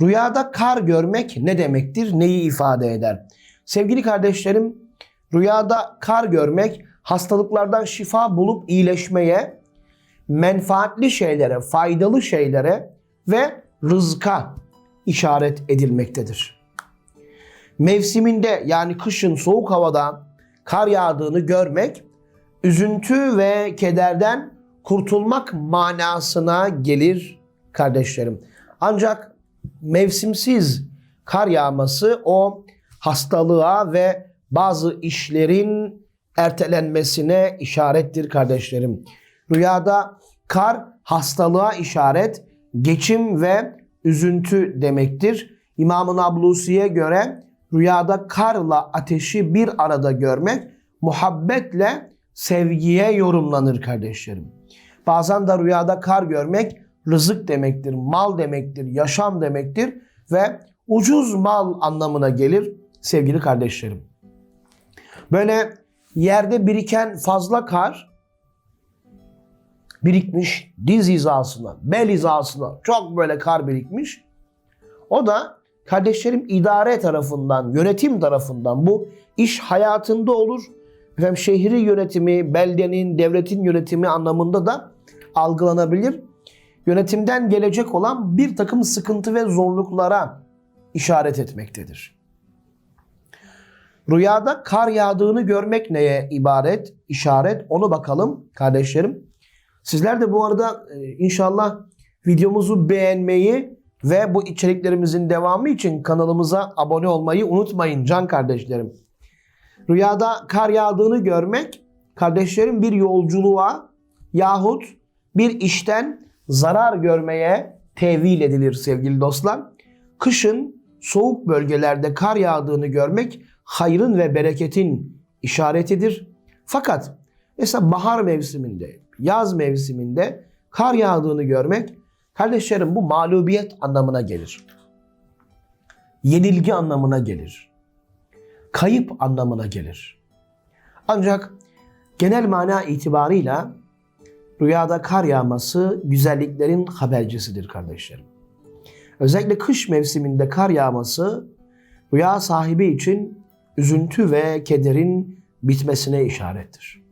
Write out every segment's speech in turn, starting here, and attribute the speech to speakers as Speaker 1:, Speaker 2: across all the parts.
Speaker 1: Rüyada kar görmek ne demektir? Neyi ifade eder? Sevgili kardeşlerim, rüyada kar görmek hastalıklardan şifa bulup iyileşmeye, menfaatli şeylere, faydalı şeylere ve rızka işaret edilmektedir. Mevsiminde yani kışın soğuk havada kar yağdığını görmek üzüntü ve kederden kurtulmak manasına gelir kardeşlerim. Ancak mevsimsiz kar yağması o hastalığa ve bazı işlerin ertelenmesine işarettir kardeşlerim. Rüyada kar hastalığa işaret, geçim ve üzüntü demektir. İmam-ı Nablusi'ye göre rüyada karla ateşi bir arada görmek muhabbetle sevgiye yorumlanır kardeşlerim. Bazen de rüyada kar görmek rızık demektir, mal demektir, yaşam demektir ve ucuz mal anlamına gelir sevgili kardeşlerim. Böyle yerde biriken fazla kar birikmiş diz hizasına, bel hizasına çok böyle kar birikmiş. O da kardeşlerim idare tarafından, yönetim tarafından bu iş hayatında olur. Efendim şehri yönetimi, beldenin, devletin yönetimi anlamında da algılanabilir. Yönetimden gelecek olan bir takım sıkıntı ve zorluklara işaret etmektedir. Rüyada kar yağdığını görmek neye ibaret, işaret onu bakalım kardeşlerim. Sizler de bu arada e, inşallah videomuzu beğenmeyi ve bu içeriklerimizin devamı için kanalımıza abone olmayı unutmayın can kardeşlerim. Rüyada kar yağdığını görmek kardeşlerim bir yolculuğa yahut bir işten zarar görmeye tevil edilir sevgili dostlar. Kışın soğuk bölgelerde kar yağdığını görmek hayrın ve bereketin işaretidir. Fakat mesela bahar mevsiminde, yaz mevsiminde kar yağdığını görmek kardeşlerim bu mağlubiyet anlamına gelir. Yenilgi anlamına gelir. Kayıp anlamına gelir. Ancak genel mana itibarıyla rüyada kar yağması güzelliklerin habercisidir kardeşlerim. Özellikle kış mevsiminde kar yağması rüya sahibi için üzüntü ve kederin bitmesine işarettir.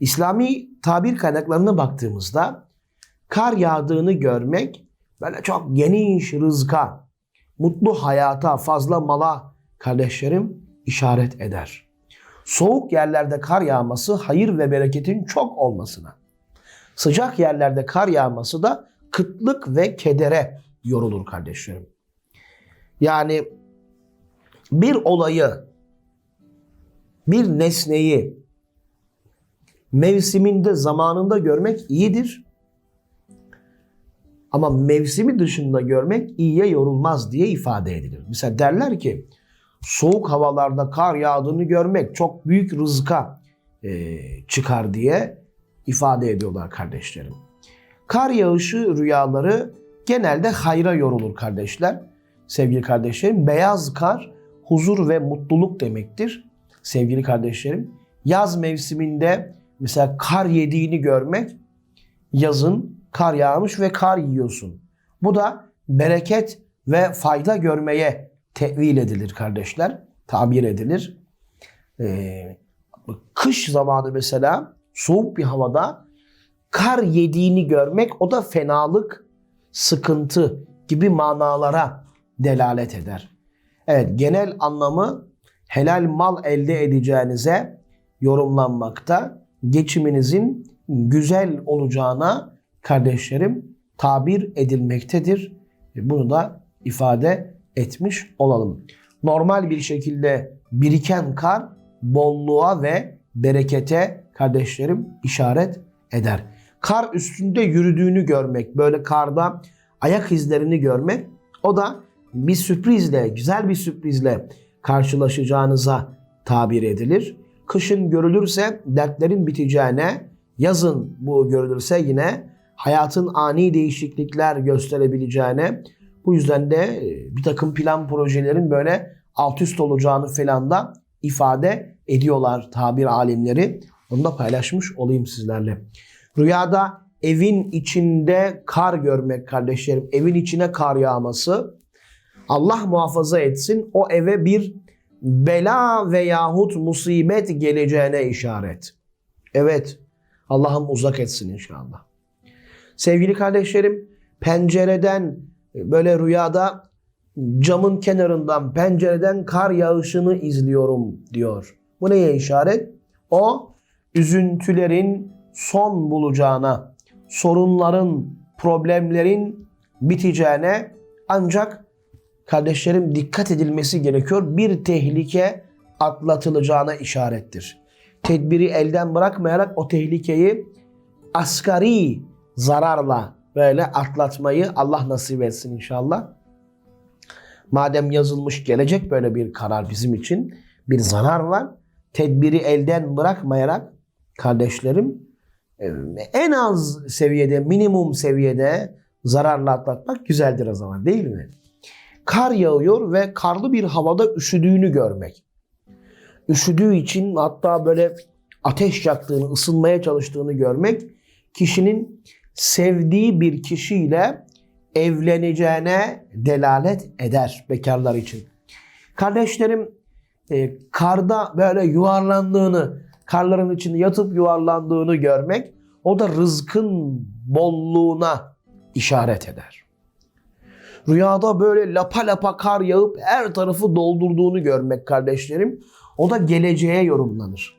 Speaker 1: İslami tabir kaynaklarına baktığımızda kar yağdığını görmek böyle çok geniş rızka, mutlu hayata, fazla mala kardeşlerim işaret eder. Soğuk yerlerde kar yağması hayır ve bereketin çok olmasına, sıcak yerlerde kar yağması da kıtlık ve kedere yorulur kardeşlerim. Yani bir olayı, bir nesneyi mevsiminde, zamanında görmek iyidir. Ama mevsimi dışında görmek iyiye yorulmaz diye ifade edilir. Mesela derler ki soğuk havalarda kar yağdığını görmek çok büyük rızka e, çıkar diye ifade ediyorlar kardeşlerim. Kar yağışı rüyaları genelde hayra yorulur kardeşler. Sevgili kardeşlerim beyaz kar huzur ve mutluluk demektir. Sevgili kardeşlerim yaz mevsiminde mesela kar yediğini görmek yazın kar yağmış ve kar yiyorsun. Bu da bereket ve fayda görmeye tevil edilir kardeşler. Tabir edilir. Ee, kış zamanı mesela soğuk bir havada kar yediğini görmek o da fenalık, sıkıntı gibi manalara delalet eder. Evet genel anlamı helal mal elde edeceğinize yorumlanmakta. Geçiminizin güzel olacağına kardeşlerim tabir edilmektedir. Bunu da ifade etmiş olalım. Normal bir şekilde biriken kar bolluğa ve berekete kardeşlerim işaret eder. Kar üstünde yürüdüğünü görmek, böyle karda ayak izlerini görmek o da bir sürprizle, güzel bir sürprizle karşılaşacağınıza tabir edilir. Kışın görülürse dertlerin biteceğine, yazın bu görülürse yine hayatın ani değişiklikler gösterebileceğine, bu yüzden de e, bir takım plan projelerin böyle alt üst olacağını falan da ifade ediyorlar tabir alimleri. Onu da paylaşmış olayım sizlerle. Rüyada evin içinde kar görmek kardeşlerim, evin içine kar yağması Allah muhafaza etsin o eve bir bela veyahut musibet geleceğine işaret. Evet Allah'ım uzak etsin inşallah. Sevgili kardeşlerim pencereden böyle rüyada camın kenarından pencereden kar yağışını izliyorum diyor. Bu neye işaret? O üzüntülerin son bulacağına, sorunların, problemlerin biteceğine ancak kardeşlerim dikkat edilmesi gerekiyor. Bir tehlike atlatılacağına işarettir. Tedbiri elden bırakmayarak o tehlikeyi asgari zararla böyle atlatmayı Allah nasip etsin inşallah. Madem yazılmış gelecek böyle bir karar bizim için bir zarar var. Tedbiri elden bırakmayarak kardeşlerim e, en az seviyede minimum seviyede zararla atlatmak güzeldir o zaman değil mi? Kar yağıyor ve karlı bir havada üşüdüğünü görmek. Üşüdüğü için hatta böyle ateş yaktığını, ısınmaya çalıştığını görmek kişinin sevdiği bir kişiyle evleneceğine delalet eder bekarlar için. Kardeşlerim e, karda böyle yuvarlandığını, karların içinde yatıp yuvarlandığını görmek o da rızkın bolluğuna işaret eder. Rüyada böyle lapa lapa kar yağıp her tarafı doldurduğunu görmek kardeşlerim o da geleceğe yorumlanır.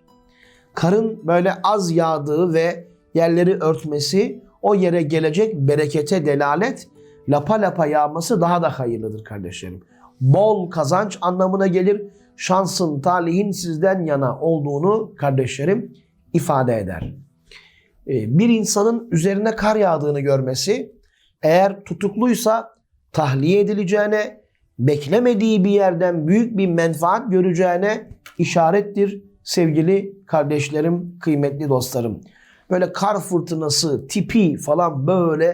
Speaker 1: Karın böyle az yağdığı ve yerleri örtmesi o yere gelecek berekete delalet lapa lapa yağması daha da hayırlıdır kardeşlerim. Bol kazanç anlamına gelir. Şansın, talihin sizden yana olduğunu kardeşlerim ifade eder. Ee, Bir insanın üzerine kar yağdığını görmesi eğer tutukluysa tahliye edileceğine, beklemediği bir yerden büyük bir menfaat göreceğine işarettir sevgili kardeşlerim, kıymetli dostlarım. Böyle kar fırtınası tipi falan böyle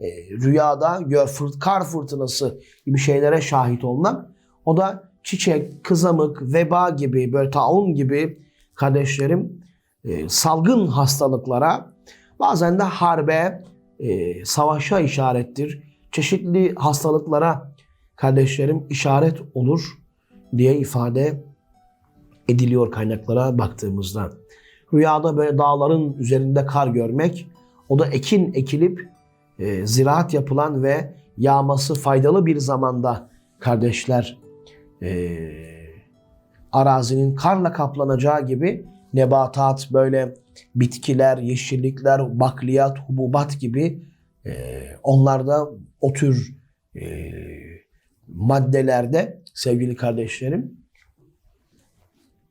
Speaker 1: e, rüyada gör, kar fırtınası gibi şeylere şahit olmak o da çiçek, kızamık, veba gibi böyle taun gibi kardeşlerim e, salgın hastalıklara bazen de harbe, e, savaşa işarettir. Çeşitli hastalıklara kardeşlerim işaret olur diye ifade ediliyor kaynaklara baktığımızda. Rüyada böyle dağların üzerinde kar görmek, o da ekin ekilip e, ziraat yapılan ve yağması faydalı bir zamanda kardeşler e, arazinin karla kaplanacağı gibi nebatat böyle bitkiler, yeşillikler, bakliyat, hububat gibi e, onlarda o tür e, maddelerde sevgili kardeşlerim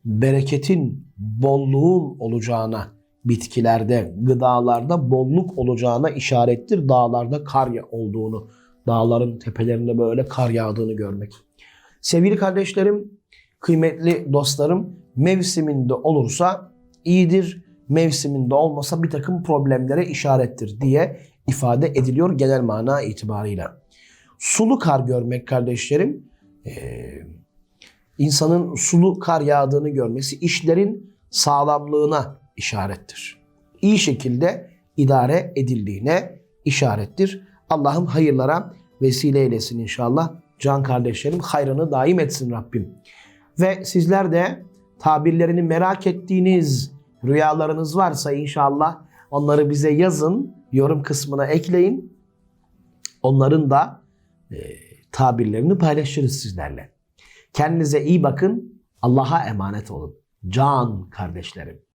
Speaker 1: bereketin, bolluğun olacağına bitkilerde, gıdalarda bolluk olacağına işarettir. Dağlarda kar olduğunu, dağların tepelerinde böyle kar yağdığını görmek. Sevgili kardeşlerim, kıymetli dostlarım, mevsiminde olursa iyidir, mevsiminde olmasa bir takım problemlere işarettir diye ifade ediliyor genel mana itibarıyla. Sulu kar görmek kardeşlerim, insanın sulu kar yağdığını görmesi işlerin sağlamlığına işarettir. İyi şekilde idare edildiğine işarettir. Allah'ım hayırlara vesile eylesin inşallah. Can kardeşlerim hayrını daim etsin Rabbim. Ve sizler de tabirlerini merak ettiğiniz rüyalarınız varsa inşallah onları bize yazın. Yorum kısmına ekleyin. Onların da e, tabirlerini paylaşırız sizlerle. Kendinize iyi bakın. Allah'a emanet olun. Can kardeşlerim.